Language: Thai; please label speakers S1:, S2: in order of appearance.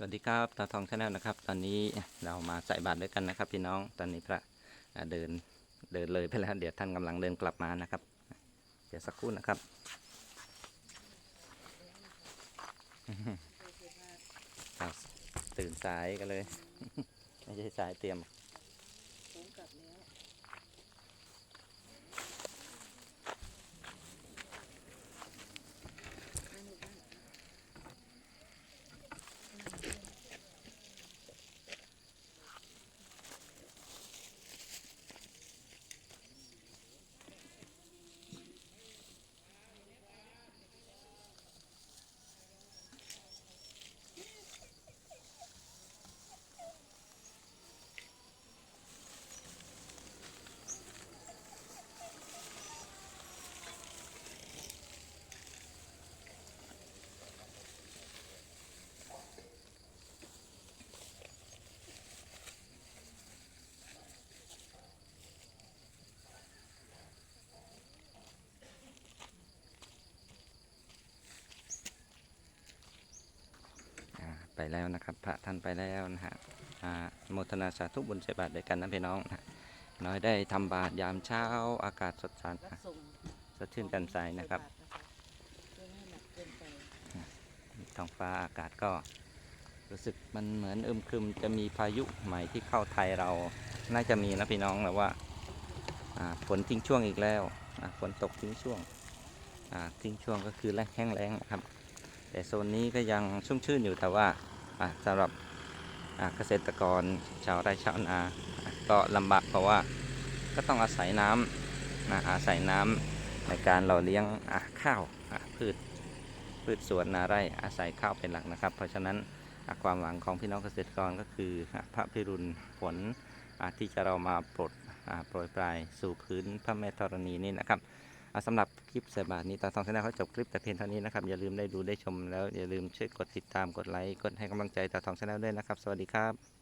S1: สวัสดีครับตาทองชาแนลนะครับ ตอนนี้เรามาใส่บาตรด้วยกันนะครับ พี่น้องตอนนี้พระเดินเดินเลยไปแล้ว เดี๋ยวท่านกำลังเดินกลับมานะครับ เดี๋ยวสักครู่นะครับครับตื่นสายกันเลย ไม่ใช่สายเตรียม
S2: ผมกลับแล้ว
S1: ไปแล้วนะครับ พระท่านไปแล้วนะฮะโมทนาสาธุบุญใส่บาตรด้วยกันนะพี่น้องนะน้อยได้ทำบาตรยามเช้าอากาศสดใส
S2: รับส
S1: ดชื่นแจ่มใสนะครับท้องฟ้าอากาศก็รู้สึกมันเหมือนอึมครึมจะมีพายุใหม่ที่เข้าไทยเรา น่าจะมีนะพี่น้องแต่ว่าอ่าฝนทิ้งช่วงอีกแล้วฝนตกทิ้งช่วงทิ้งช่วงก็คือแรงแห้งแล้งนะครับ แต่โซนนี้ก็ยังชุ่มชื่นอยู่แต่ว่า สำหรับเกษตรกรชาวไร่ชาวนาอ่าก็ลำบากเพราะว่าก็ต้องอาศัยน้ำนะอาศัยน้ำในการหล่อเลี้ยงข้าวพืชพืชสวนนาไร่อาศัยข้าวเป็นหลักนะครับ เพราะฉะนั้นความหวังของพี่น้องเกษตรกรก็คือพระพิรุณฝนอะที่จะเรามาโปรดโปรยปลายสู่พื้นพระแม่ธรณีนี่นะครับ สำหรับคลิปสบาทนี้ตาสองชาแนลเขาจบคลิปแต่เพียงเท่านี้นะครับอย่าลืมได้ดูได้ชมแล้วอย่าลืมช่วยกดติดตามกดไลค์กดให้กำลังใจตาสองชาแนลด้วยนะครับ สวัสดีครับ